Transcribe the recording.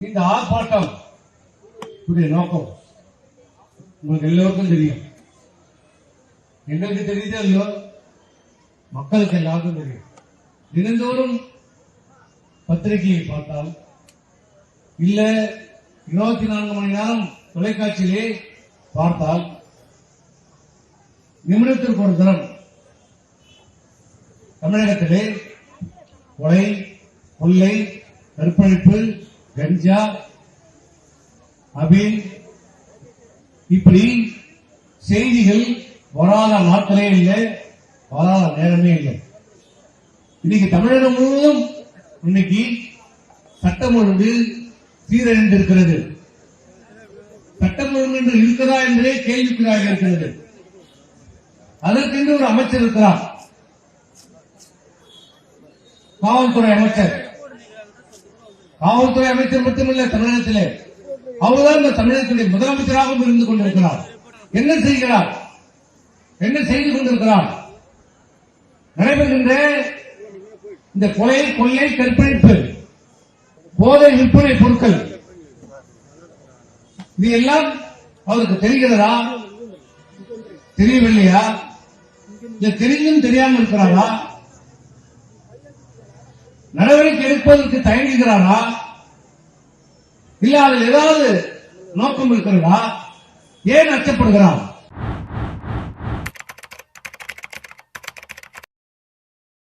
இந்த ஆர்ப்பாட்டம் உடைய நோக்கம். உங்களுக்கு எல்லோருக்கும் தெரியும். எங்களுக்கு தெரியுதோ இல்லையோ? மக்களுக்கு எல்லாருக்கும் தெரியும். தினந்தோறும் பத்திரிகையை பார்த்தால் இல்ல இருபத்தி நான்கு மணி நேரம் தொலைக்காட்சியிலே பார்த்தால் நிமிடத்திற்கு ஒரு தினம் தமிழகத்திலே கொலை கொள்ளை கற்பழிப்பு கஞ்சா அபில் இப்படி செய்திகள் வராத நாட்களே இல்லை வராத நேரமே இல்லை. இன்னைக்கு தமிழகம் முழுவதும் இன்னைக்கு சட்டம் ஒழுங்கு சீரழிந்திருக்கிறது. சட்டம் ஒழுங்கு என்று இருக்கிறதா என்பதே கேள்விக்குறாக இருக்கிறது. அதற்கென்று ஒரு அமைச்சர் இருக்கிறார். காவல்துறை அமைச்சர். காவல்துறை அமைச்சர் மட்டுமல்ல தமிழகத்திலே. அவர்தான் இந்த தமிழகத்துடைய முதலமைச்சராகவும் இருந்து கொண்டிருக்கிறார். என்ன செய்கிறார்? என்ன செய்து கொண்டிருக்கிறார்? நடைபெறுகின்ற இந்த கொலை கொள்ளை கற்பழிப்பு போதை விற்பனை பொருட்கள் இது எல்லாம் அவருக்கு தெரிகிறதா? தெரியவில்லையா? இல்ல தெரிஞ்சும் தெரியாமல் இருக்கிறாரா நடவடிக்கை எடுப்பதற்கு தயங்குகிறாரா? இல்ல அதில் ஏதாவது நோக்கம் இருக்கிறதா? ஏன் அச்சப்படுகிறார்?